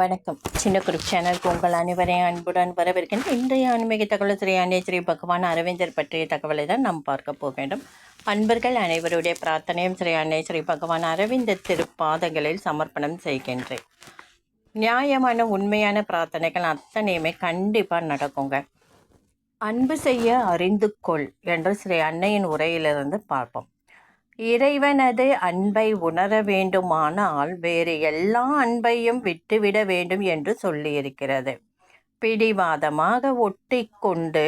வணக்கம். சின்ன குரூப் சேனலுக்கு உங்கள் அனைவரையும் அன்புடன் வரவேற்கின்ற இன்றைய ஆன்மீக தகவல் ஸ்ரீ ஆண்டே ஸ்ரீ பகவான் அரவிந்தர் பற்றிய தகவலை தான் நாம் பார்க்க போக வேண்டும் அன்பர்கள் அனைவருடைய பிரார்த்தனையும் ஸ்ரீ ஆண்டே ஸ்ரீ பகவான் அரவிந்தர் திருப்பாதங்களில் சமர்ப்பணம் செய்கின்றேன். நியாயமான உண்மையான பிரார்த்தனைகள் அத்தனையுமே கண்டிப்பாக நடக்குங்க. அன்பு செய்ய அறிந்து கொள் என்று ஸ்ரீ அன்னையின் உரையிலிருந்து பார்ப்போம். இறைவனது அன்பை உணர வேண்டுமானால் வேறு எல்லா அன்பையும் விட்டுவிட வேண்டும் என்று சொல்லியிருக்கிறது. பிடிவாதமாக ஒட்டி கொண்டு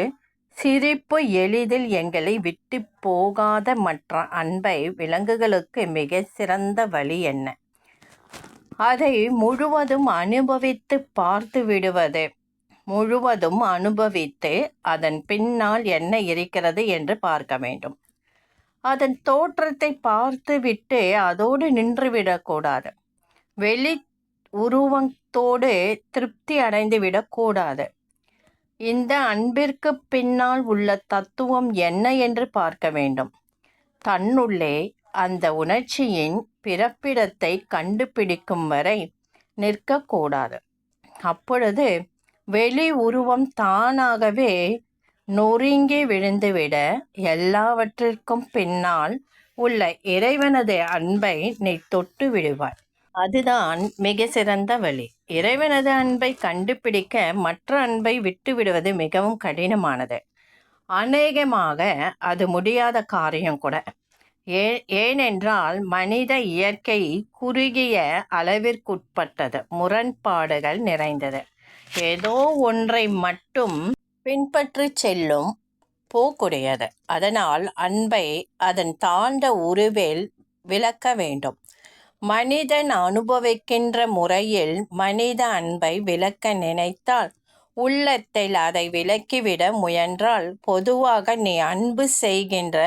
சிரிப்பு எளிதில் எங்களை விட்டு போகாத மற்ற அன்பை விலங்குகளுக்கு மிக சிறந்த வழி என்ன? அதை முழுவதும் அனுபவித்து பார்த்து விடுவது. முழுவதும் அனுபவித்து அதன் பின்னால் என்ன இருக்கிறது என்று பார்க்க வேண்டும். அதன் தோற்றத்தை பார்த்துவிட்டு அதோடு நின்றுவிடக்கூடாது வெளி உருவத்தோடு திருப்தி அடைந்து விடக்கூடாது. இந்த அன்பிற்கு பின்னால் உள்ள தத்துவம் என்ன என்று பார்க்க வேண்டும். தன்னுள்ளே அந்த உணர்ச்சியின் பிறப்பிடத்தை கண்டுபிடிக்கும் வரை நிற்கக்கூடாது. அப்பொழுது வெளி உருவம் தானாகவே நொறுங்கி விழுந்துவிட எல்லாவற்றிற்கும் பின்னால் உள்ள இறைவனது அன்பை நீ தொட்டு விடுவாய். அதுதான் மிக சிறந்த வழி. இறைவனது அன்பை கண்டுபிடிக்க மற்ற அன்பை விட்டு விடுவது மிகவும் கடினமானது. அநேகமாக அது முடியாத காரியம் கூட. ஏ ஏனென்றால் மனித இயற்கை குறுகிய அளவிற்குட்பட்டது. முரண்பாடுகள் நிறைந்தது. ஏதோ ஒன்றை மட்டும் பின்பற்றி செல்லும் போக்குடையது. அதனால் அன்பை அதன் தாழ்ந்த உருவில் விளக்க வேண்டும். மனிதன் அனுபவிக்கின்ற முறையில் மனித அன்பை விளக்க நினைத்தால் உள்ளத்தில் அதை விலக்கிவிட முயன்றால் பொதுவாக நீ அன்பு செய்கின்ற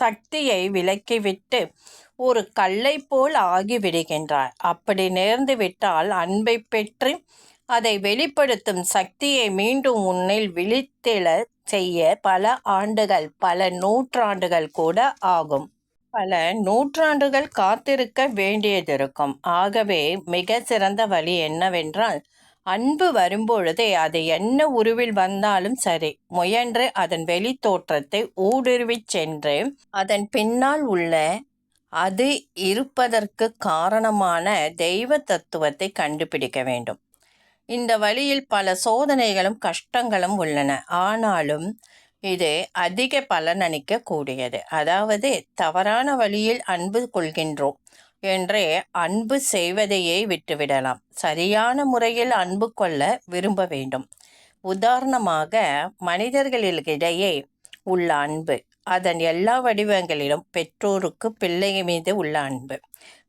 சக்தியை விலக்கிவிட்டு ஒரு கல்லை போல் ஆகிவிடுகின்றாய். அப்படி நேர்ந்துவிட்டால் அன்பை பெற்று அதை வெளிப்படுத்தும் சக்தியை மீண்டும் உன்னில் விழித்தெழ செய்ய பல ஆண்டுகள் பல நூற்றாண்டுகள் கூட ஆகும். பல நூற்றாண்டுகள் காத்திருக்க வேண்டியதிருக்கும். ஆகவே மிக சிறந்த வழி என்னவென்றால் அன்பு வரும்பொழுதே அது என்ன உருவில் வந்தாலும் சரி முயன்று அதன் வெளி தோற்றத்தை ஊடுருவிச் சென்று அதன் பின்னால் உள்ள அது இருப்பதற்கு காரணமான தெய்வ தத்துவத்தை கண்டுபிடிக்க வேண்டும். இந்த வழியில் பல சோதனைகளும் கஷ்டங்களும் உள்ளன. ஆனாலும் இது அதிக பலனளிக்க கூடியது அதாவது தவறான வழியில் அன்பு கொள்கின்றோம் என்றே அன்பு செய்வதையே விட்டுவிடலாம். சரியான முறையில் அன்பு கொள்ள விரும்ப வேண்டும். உதாரணமாக மனிதர்களிடையே உள்ள அன்பு அதன் எல்லா வடிவங்களிலும் பெற்றோருக்கு பிள்ளை மீது உள்ள அன்பு.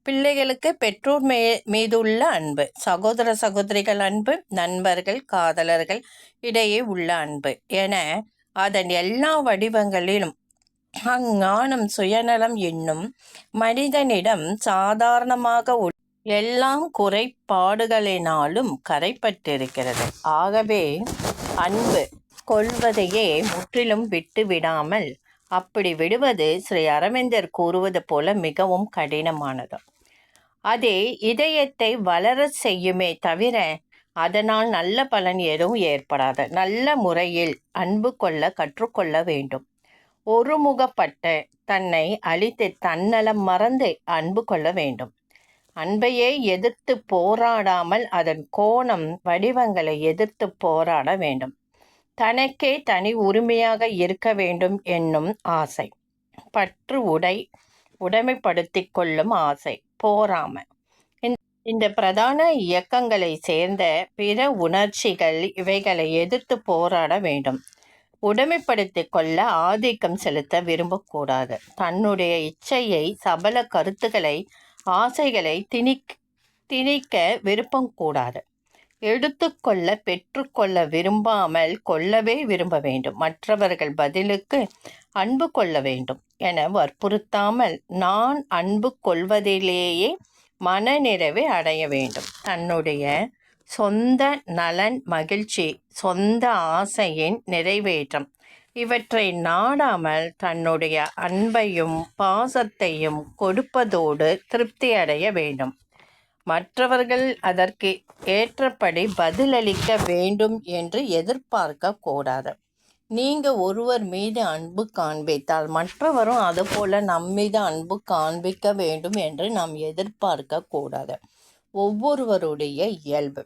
பிள்ளைகளுக்கு பெற்றோர் மே மீது உள்ள அன்பு சகோதர சகோதரிகள் அன்பு நண்பர்கள் காதலர்கள் இடையே உள்ள அன்பு என அதன் எல்லா வடிவங்களிலும் அஞ்ஞானம் சுயநலம் என்னும் மனிதனிடம் சாதாரணமாக எல்லாம் குறைபாடுகளினாலும் கரைப்பட்டிருக்கிறது. ஆகவே அன்பு கொள்வதையே முற்றிலும் விட்டு விடாமல் அப்படி விடுவது ஸ்ரீ அரவிந்தர் கூறுவது போல மிகவும் கடினமானது. அதே இதயத்தை வளர செய்யுமே தவிர அதனால் நல்ல பலன் எதுவும் ஏற்படாது. நல்ல முறையில் அன்பு கொள்ள கற்றுக்கொள்ள வேண்டும். ஒருமுகப்பட்ட தன்னை அழித்து தன்னலம் மறந்து அன்பு கொள்ள வேண்டும். அன்பையே எதிர்த்து போராடாமல் அதன் கோணம் வடிவங்களை எதிர்த்து போராட வேண்டும். தனக்கே தனி உரிமையாக இருக்க வேண்டும் என்னும் ஆசை. பற்று உடை உடைமைப்படுத்தி கொள்ளும் ஆசை. போராம இந்த பிரதான இயக்கங்களை சேர்ந்த பிற உணர்ச்சிகள் இவைகளை எதிர்த்து போராட வேண்டும். உடைமைப்படுத்தி கொள்ள ஆதிக்கம் செலுத்த விரும்பக்கூடாது. தன்னுடைய இச்சையை சபல கருத்துக்களை ஆசைகளை திணி திணிக்க விருப்பம் கூடாது. எடுத்துக்கொள்ள பெற்றுக்கொள்ள விரும்பாமல் கொள்ளவே விரும்ப வேண்டும். மற்றவர்கள் பதிலுக்கு அன்பு கொள்ள வேண்டும் என வற்புறுத்தாமல் நான் அன்பு கொள்வதிலேயே மனநிறைவை அடைய வேண்டும். தன்னுடைய சொந்த நலன் மகிழ்ச்சி சொந்த ஆசையின் நிறைவேற்றம். இவற்றை நாடாமல் தன்னுடைய அன்பையும் பாசத்தையும் கொடுப்பதோடு திருப்தி அடைய வேண்டும். மற்றவர்கள் அதற்கு ஏற்றபடி பதிலளிக்க வேண்டும் என்று எதிர்பார்க்க கூடாது. நீங்கள் ஒருவர் மீது அன்பு காண்பித்தால் மற்றவரும் அதுபோல நம் மீது அன்பு காண்பிக்க வேண்டும் என்று நாம் எதிர்பார்க்க கூடாது. ஒவ்வொருவருடைய இயல்பு.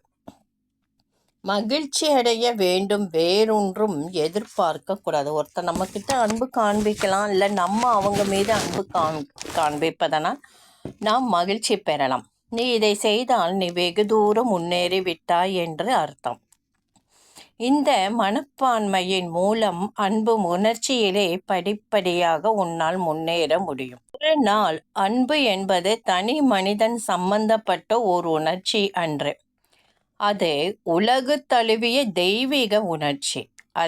மகிழ்ச்சி அடைய வேண்டும் வேறொன்றும் எதிர்பார்க்க கூடாது. ஒருத்தர் நம்ம கிட்ட அன்பு காண்பிக்கலாம் இல்லை நம்ம அவங்க மீது அன்பு காண் காண்பிப்பதனால் நாம் மகிழ்ச்சி பெறலாம். நீ இதை செய்தால் நீ வெகு தூரம் முன்னேறி விட்டாய் என்று அர்த்தம். இந்த மனப்பான்மையின் மூலம் அன்பு உணர்ச்சியிலே படிப்படியாக உன்னால் முன்னேற முடியும். ஒரு நாள் அன்பு என்பது தனி மனிதன் சம்பந்தப்பட்ட ஒரு உணர்ச்சி அன்று. அது உலகு தழுவிய தெய்வீக உணர்ச்சி.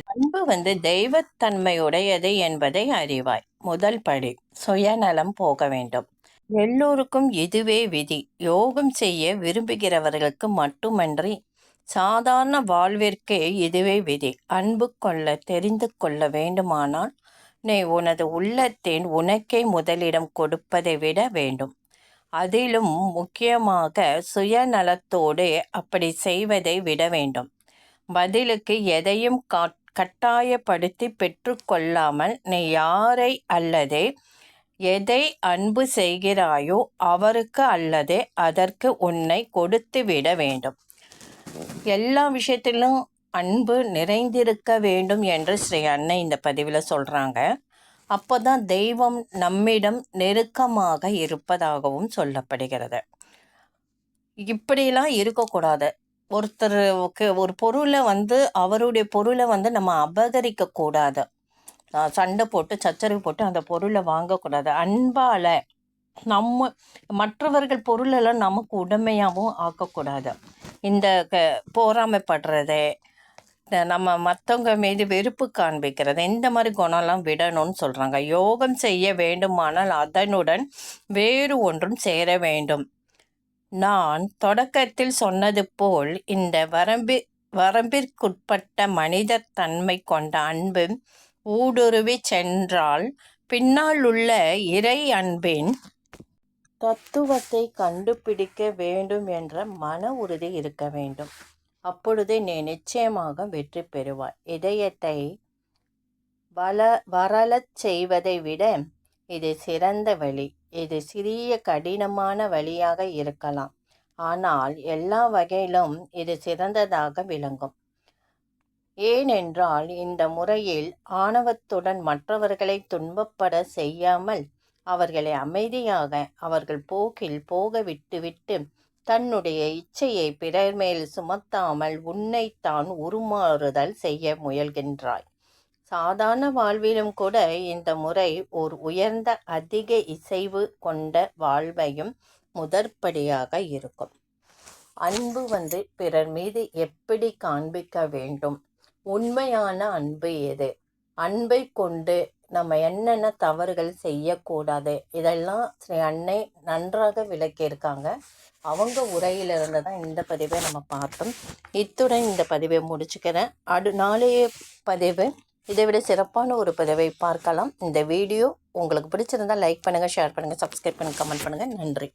அன்பு வந்து தெய்வத்தன்மையுடையது என்பதை அறிவாய். முதல் படி சுயநலம் போக வேண்டும். எல்லோருக்கும் இதுவே விதி. யோகம் செய்ய விரும்புகிறவர்களுக்கு மட்டுமன்றி சாதாரண வாழ்விற்கே இதுவே விதி. அன்பு கொள்ள தெரிந்து கொள்ள வேண்டுமானால் நீ உனது உள்ளத்தின் உனக்கே முதலிடம் கொடுப்பதை விட வேண்டும். அதிலும் முக்கியமாக சுயநலத்தோடு அப்படி செய்வதை விட வேண்டும். பதிலுக்கு எதையும் கட்டாயப்படுத்தி பெற்றுக்கொள்ளாமல் நீ யாரை அல்லது எதை அன்பு செய்கிறாயோ அவருக்கு அல்லது அதற்கு உன்னை கொடுத்து விட வேண்டும். எல்லா விஷயத்திலும் அன்பு நிறைந்திருக்க வேண்டும் என்று ஸ்ரீ அன்னை இந்த பதிவில் சொல்கிறாங்க அப்போ தான் தெய்வம் நம்மிடம் நெருக்கமாக இருப்பதாகவும் சொல்லப்படுகிறது. இப்படிலாம் இருக்கக்கூடாது. ஒருத்தருக்கு ஒரு பொருளை வந்து அவருடைய பொருளை வந்து நம்ம அபகரிக்கக்கூடாது. சண்டை போட்டு சச்சரவு போட்டு அந்த பொருளை வாங்கக்கூடாது. அன்பால் நம்ம மற்றவர்கள் பொருளெல்லாம் நமக்கு உடமையாகவும் ஆக்கக்கூடாது. இந்த க போராமைப்படுறது நம்ம மற்றவங்க மீது வெறுப்பு காண்பிக்கிறது இந்த மாதிரி குணம்லாம் விடணும்னு சொல்கிறாங்க யோகம் செய்ய வேண்டுமானால் அதனுடன் வேறு ஒன்றும் சேர வேண்டும். நான் தொடக்கத்தில் சொன்னது போல் இந்த வரம்பி வரம்பிற்குட்பட்ட மனித தன்மை கொண்ட அன்பு ஊடுருவி சென்றால் பின்னால் உள்ள இறை அன்பின் தத்துவத்தை கண்டுபிடிக்க வேண்டும் என்ற மன உறுதி இருக்க வேண்டும். அப்பொழுது நீ நிச்சயமாக வெற்றி பெறுவாய். இதயத்தை வள வரலச் செய்வதை விட இது சிறந்த வழி. இது சிறிய கடினமான வழியாக இருக்கலாம். ஆனால் எல்லா வகையிலும் இது சிறந்ததாக விளங்கும். ஏனென்றால் இந்த முறையில் ஆணவத்துடன் மற்றவர்களை துன்பப்பட செய்யாமல் அவர்களை அமைதியாக அவர்கள் போக்கில் போக விட்டுவிட்டு தன்னுடைய இச்சையை பிறர் மேல் சுமத்தாமல் உன்னைத்தான் உருமாறுதல் செய்ய முயல்கின்றாய். சாதாரண வாழ்விலும் கூட இந்த முறை ஓர் உயர்ந்த அதிக இசைவு கொண்ட வாழ்வையும் முதற்படியாக இருக்கும். அன்பு வந்து பிறர் மீது எப்படி காண்பிக்க வேண்டும்? உண்மையான அன்பு எது? அன்பை கொண்டு நம்ம என்னென்ன தவறுகள் செய்யக்கூடாது? இதெல்லாம் ஸ்ரீ அன்னை நன்றாக விளக்கியிருக்காங்க. அவங்க உரையிலிருந்து தான் இந்த பதிவை நம்ம பார்த்தோம். இத்துடன் இந்த பதிவை முடிச்சுக்கிறேன். அடு நாளைய பதிவு. இதை விட சிறப்பான ஒரு பதிவை பார்க்கலாம். இந்த வீடியோ உங்களுக்கு பிடிச்சிருந்தால் லைக் பண்ணுங்கள் ஷேர் பண்ணுங்கள் சப்ஸ்கிரைப் பண்ணுங்கள் கமெண்ட் பண்ணுங்கள் நன்றி.